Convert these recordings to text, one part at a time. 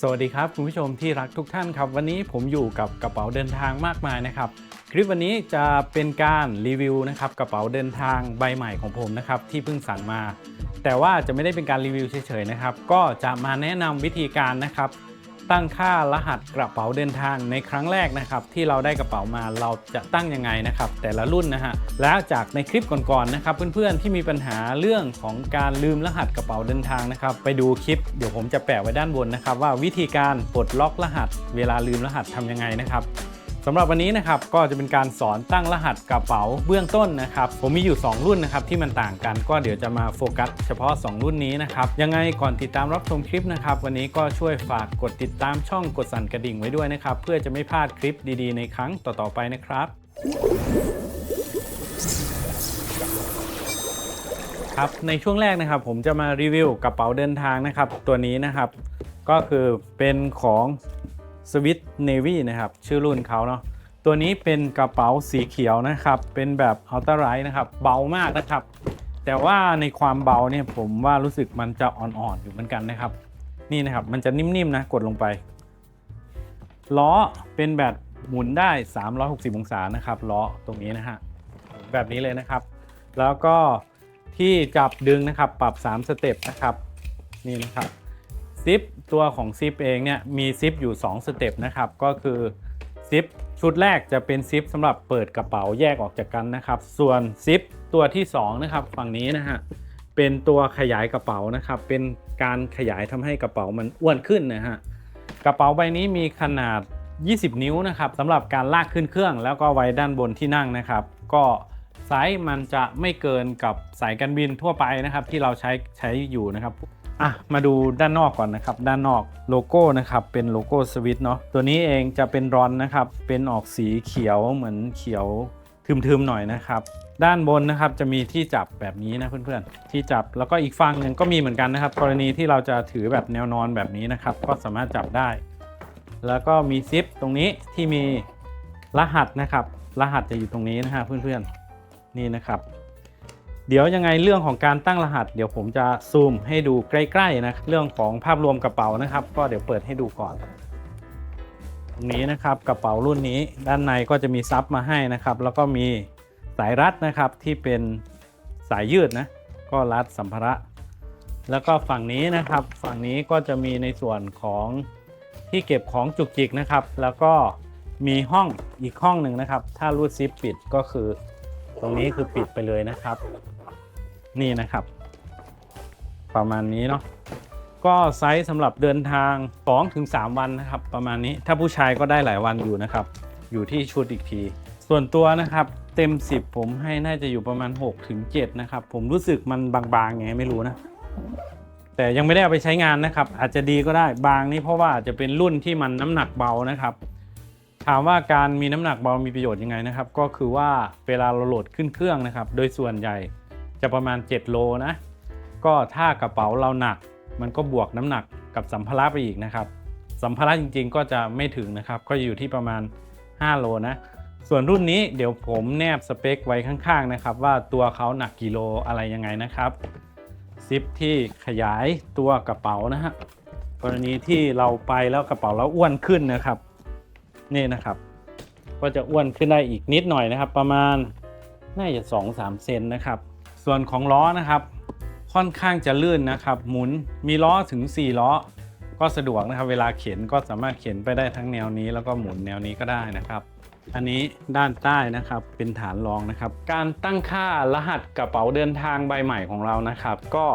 สวัสดีครับคุณผู้ชมที่รักทุกท่านครับ วันนี้ผมอยู่กับกระเป๋าเดินทางมากมายนะครับ คลิปวันนี้จะเป็นการรีวิวนะครับกระเป๋าเดินทางใบใหม่ของผมนะครับที่เพิ่งสั่งมา แต่ว่าจะไม่ได้เป็นการรีวิวเฉยๆนะครับ ก็จะมาแนะนำวิธีการนะครับ ตั้งค่ารหัสกระเป๋าเดินทางในครั้งแรกนะครับ ที่เราได้กระเป๋ามาเราจะตั้งยังไงนะครับ แต่ละรุ่นนะฮะแล้วจากในคลิปก่อนๆนะครับ เพื่อนๆที่มีปัญหาเรื่องของการลืมรหัสกระเป๋าเดินทางนะครับ ไปดูคลิปเดี๋ยวผมจะแปะไว้ด้านบนนะครับ ว่าวิธีการปลดล็อกรหัส เวลาลืมรหัสทำยังไงนะครับ สำหรับวันนี้นะครับก็จะเป็นการสอนตั้งรหัสกระเป๋าเบื้องต้นนะครับผมมีอยู่ 2 รุ่นนะครับที่มันต่างกันก็เดี๋ยวจะมาโฟกัสเฉพาะ 2 รุ่นนี้นะครับยังไงก่อนติดตามรับชมคลิปนะครับวันนี้ก็ช่วยฝากกดติดตามช่องกดสั่นกระดิ่งไว้ด้วยนะครับเพื่อจะไม่พลาดคลิปดีๆ ในครั้งต่อๆไปนะครับครับในช่วงแรกนะครับผมจะมารีวิวกระเป๋าเดินทางนะครับตัวนี้นะครับก็คือเป็นของ สวิตเนวี่นะครับ ชื่อรุ่นเขาเนาะตัวนี้เป็นกระเป๋าสีเขียวนะครับ เป็นแบบอัลตร้าไรนะครับ เบามากนะครับ แต่ว่าในความเบาเนี่ยผมว่ารู้สึกมันจะอ่อนๆอยู่เหมือนกันนะครับ นี่นะครับมันจะนิ่มๆนะกดลงไป ล้อเป็นแบบหมุนได้ 360 องศานะครับล้อตรงนี้นะฮะแบบนี้เลยนะครับ แล้วก็ที่จับดึงนะครับปรับ 3 สเต็ปนะครับ นี่นะครับ ซิปตัวของซิปเองเนี่ยมีซิปอยู่ 2 สเต็ปนะครับก็คือซิปชุดแรกจะเป็นซิปสำหรับเปิดกระเป๋าแยกออกจากกันนะครับ ส่วนซิปตัวที่2นะครับฝั่งนี้นะฮะเป็นตัวขยายกระเป๋านะครับ เป็นการขยายทำให้กระเป๋ามันอ้วนขึ้นนะฮะกระเป๋าใบนี้มีขนาด 20 นิ้วนะครับสำหรับการลากขึ้นเครื่อง แล้วก็ไว้ด้านบนที่นั่งนะครับ ก็ไซส์มันจะไม่เกินกับสายการบินทั่วไปนะครับ ที่เราใช้ใช้อยู่นะครับ อะมาดูด้านนอกก่อนนะครับ ด้านนอกโลโก้นะครับเป็นโลโก้สวิตเนาะตัวนี้เองจะเป็นรอนนะครับเป็นออกสีเขียวเหมือนเขียวทึมๆหน่อยนะครับ ด้านบนนะครับจะมีที่จับแบบนี้นะเพื่อนๆที่จับแล้วก็อีกฝั่งหนึ่งก็มีเหมือนกันนะครับ กรณีที่เราจะถือแบบแนวนอนแบบนี้นะครับ ก็สามารถจับได้ แล้วก็มีซิปตรงนี้ที่มีรหัสนะครับ รหัสจะอยู่ตรงนี้นะฮะเพื่อนๆนี่นะครับ เดี๋ยวยังไงเรื่องของการตั้งรหัส เดี๋ยวผมจะซูมให้ดูใกล้ๆนะเรื่องของภาพรวมกระเป๋านะครับ ก็เดี๋ยวเปิดให้ดูก่อนตรงนี้นะครับกระเป๋ารุ่นนี้ด้านในก็จะมีซับมาให้นะครับ แล้วก็มีสายรัดนะครับที่เป็นสายยืดนะก็รัดสัมภาระ แล้วก็ฝั่งนี้นะครับ ฝั่งนี้ก็จะมีในส่วนของที่เก็บของจุกจิกนะครับ แล้วก็มีห้องอีกห้องหนึ่งนะครับ ถ้ารูดซิปปิดก็คือ ตรงนี้คือปิดไปเลยนะครับ นี่นะครับ ประมาณนี้เนาะก็ไซส์สำหรับเดินทาง 2-3 วันนะครับ ประมาณนี้ถ้าผู้ชายก็ได้หลายวันอยู่นะครับ อยู่ที่ชุดอีกที ส่วนตัวนะครับเต็ม 10 ผมให้น่าจะอยู่ประมาณ 6-7 นะครับ ผมรู้สึกมันบางๆไงไม่รู้นะ แต่ยังไม่ได้เอาไปใช้งานนะครับ อาจจะดีก็ได้บางนี่เพราะว่าอาจจะเป็นรุ่นที่มันน้ำหนักเบานะครับ ถามว่าการมีน้ำหนักเบามีประโยชน์ยังไงนะครับ ก็คือว่าเวลาเราโหลดขึ้นเครื่องนะครับ โดยส่วนใหญ่ จะประมาณ 7 โลนะ ก็ถ้ากระเป๋าเราหนัก มันก็บวกน้ำหนักกับสัมภาระไปอีกนะครับ สัมภาระจริง ๆ ก็จะไม่ถึงนะครับ ก็อยู่ที่ประมาณ 5 โลนะ ส่วนรุ่นนี้เดี๋ยวผมแนบสเปคไว้ข้างๆนะครับ ว่าตัวเขาหนักกิโลอะไรยังไงนะครับซิปที่ขยายตัวกระเป๋านะฮะกรณีที่เราไปแล้วกระเป๋าเราอ้วนขึ้นนะครับ นี่นะครับ ก็จะอ้วนขึ้นได้อีกนิดหน่อยนะครับ ประมาณน่าจะ2-3เซนนะครับ ส่วนของล้อนะครับ ค่อนข้างจะลื่นนะครับ หมุนมีล้อถึง 4 ล้อ ก็สะดวกนะครับ เวลาเข็นก็สามารถเข็นไปได้ทั้งแนวนี้ แล้วก็หมุนแนวนี้ก็ได้นะครับ อันนี้ด้านใต้นะครับเป็นฐานรองนะครับ การตั้งค่ารหัสกระเป๋าเดินทางใบใหม่ของเรานะครับ ก็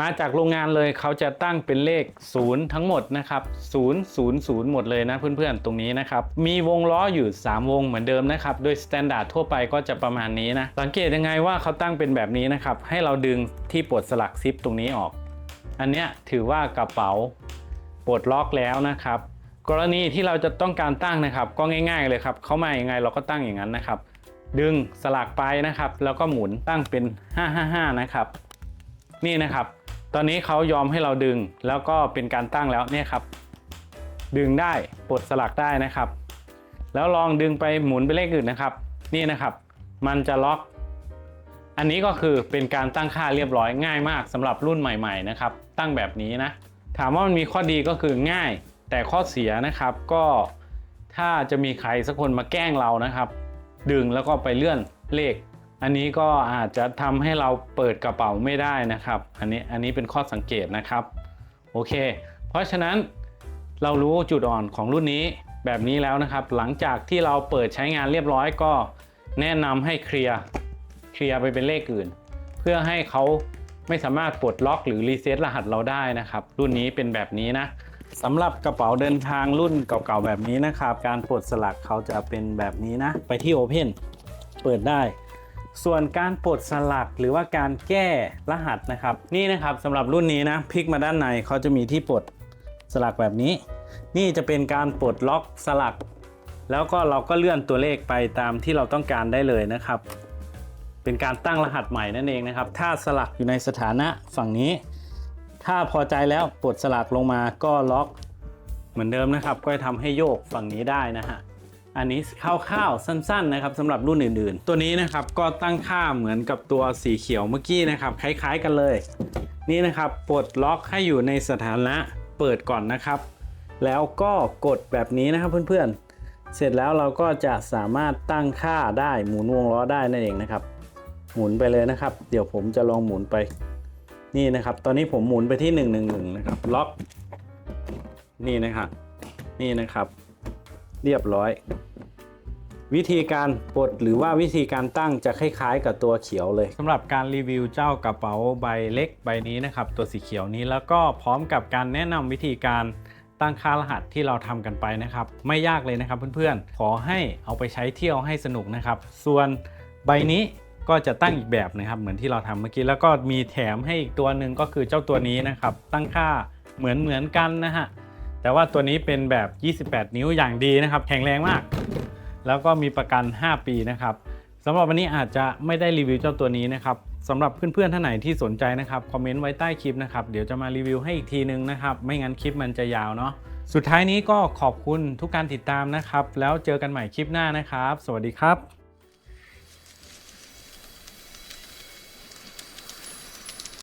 มาจากโรงงานเลยเขาจะตั้งเป็นเลข 0 ทั้งหมดนะครับ0 0 0 หมดเลยนะเพื่อนๆตรงนี้นะครับ มีวงล้ออยู่ 3 วงเหมือนเดิมนะครับ โดยสแตนดาร์ดทั่วไปก็จะประมาณนี้นะ สังเกตยังไงว่าเขาตั้งเป็นแบบนี้นะครับ ให้เราดึงที่ปลดสลักซิปตรงนี้ออก อันเนี้ยถือว่ากระเป๋าปลดล็อกแล้วนะครับ กรณีที่เราจะต้องการตั้งนะครับ ก็ง่าย ๆเลยครับ เขามาอย่างไงเราก็ตั้งอย่างนั้นนะครับ ดึงสลักไปนะครับ แล้วก็หมุนตั้งเป็น 555 นะครับ นี่นะครับ ตอนนี้เขายอมให้เราดึงแล้วก็เป็นการตั้งแล้วเนี่ยครับ ดึงได้ปลดสลักได้นะครับ แล้วลองดึงไปหมุนไปเลขอื่นนะครับ นี่นะครับ มันจะล็อก อันนี้ก็คือเป็นการตั้งค่าเรียบร้อยง่ายมากสำหรับรุ่นใหม่ ๆ นะครับ ตั้งแบบนี้นะ ถามว่ามันมีข้อดีก็คือง่าย แต่ข้อเสียนะครับก็ถ้าจะมีใครสักคนมาแกล้งเรานะครับ ดึงแล้วก็ไปเลื่อนเลข อันนี้ก็อาจจะทำให้เราเปิดกระเป๋าไม่ได้นะครับ อันนี้อันนี้เป็นข้อสังเกตนะครับโอเค เพราะฉะนั้นเรารู้จุดอ่อนของรุ่นนี้แบบนี้แล้วนะครับ หลังจากที่เราเปิดใช้งานเรียบร้อยก็แนะนำให้เคลียร์เคลียร์ไปเป็นเลขอื่น เพื่อให้เขาไม่สามารถปลดล็อกหรือรีเซ็ตรหัสเราได้นะครับ รุ่นนี้เป็นแบบนี้นะ สำหรับกระเป๋าเดินทางรุ่นเก่าๆแบบนี้นะครับ การปลดสลักเขาจะเป็นแบบนี้นะ ไปที่ Open เปิดได้ ส่วนการปลดสลักหรือว่าการแก้รหัสนะครับ นี่นะครับสำหรับรุ่นนี้นะพลิกมาด้านในเขาจะมีที่ปลดสลักแบบนี้ นี่จะเป็นการปลดล็อกสลัก แล้วก็เราก็เลื่อนตัวเลขไปตามที่เราต้องการได้เลยนะครับ เป็นการตั้งรหัสใหม่นั่นเองนะครับ ถ้าสลักอยู่ในสถานะฝั่งนี้ ถ้าพอใจแล้วปลดสลักลงมาก็ล็อกเหมือนเดิมนะครับ ก็จะทำให้โยกฝั่งนี้ได้นะฮะอันนี้คร่าวๆสั้นๆนะครับสำหรับรุ่นอื่นๆ ตัวนี้นะครับก็ตั้งค่าเหมือนกับตัวสีเขียวเมื่อกี้นะครับ คล้ายๆกันเลย นี่นะครับปลดล็อกให้อยู่ในสถานะเปิดก่อนนะครับ แล้วก็กดแบบนี้นะครับเพื่อนๆ เสร็จแล้วเราก็จะสามารถตั้งค่าได้หมุนวงล้อได้นั่นเองนะครับ หมุนไปเลยนะครับ เดี๋ยวผมจะลองหมุนไป นี่นะครับ ตอนนี้ผมหมุนไปที่111นะครับล็อกนี่นะครับนี่นะครับ เรียบร้อย วิธีการปลดหรือว่าวิธีการตั้งจะคล้ายๆ กับตัวเขียวเลยสำหรับการรีวิวเจ้ากระเป๋าใบเล็กใบนี้นะครับ ตัวสีเขียวนี้แล้วก็พร้อมกับการแนะนำวิธีการตั้งค่ารหัสที่เราทำกันไปนะครับ ไม่ยากเลยนะครับเพื่อนๆ ขอให้เอาไปใช้เที่ยวให้สนุกนะครับ ส่วนใบนี้ ก็จะตั้งอีกแบบนะครับ เหมือนที่เราทำเมื่อกี้แล้วก็มีแถมให้อีกตัวหนึ่งก็คือเจ้าตัวนี้นะครับ ตั้งค่าเหมือนเหมือนๆกันนะฮะแต่ว่าตัวนี้เป็นแบบ 28 นิ้วอย่างดีนะครับ แข็งแรงมาก แล้วก็มีประกัน 5 ปีนะครับสำหรับวันนี้อาจจะไม่ได้รีวิวเจ้าตัวนี้นะครับสำหรับเพื่อนๆท่านไหนที่สนใจนะครับคอมเมนต์ไว้ใต้คลิปนะครับเดี๋ยวจะมารีวิวให้อีกทีนึงนะครับ ไม่งั้นคลิปมันจะยาวเนาะสุดท้ายนี้ก็ขอบคุณทุกการติดตามนะครับ แล้วเจอกันใหม่คลิปหน้านะครับ สวัสดีครับ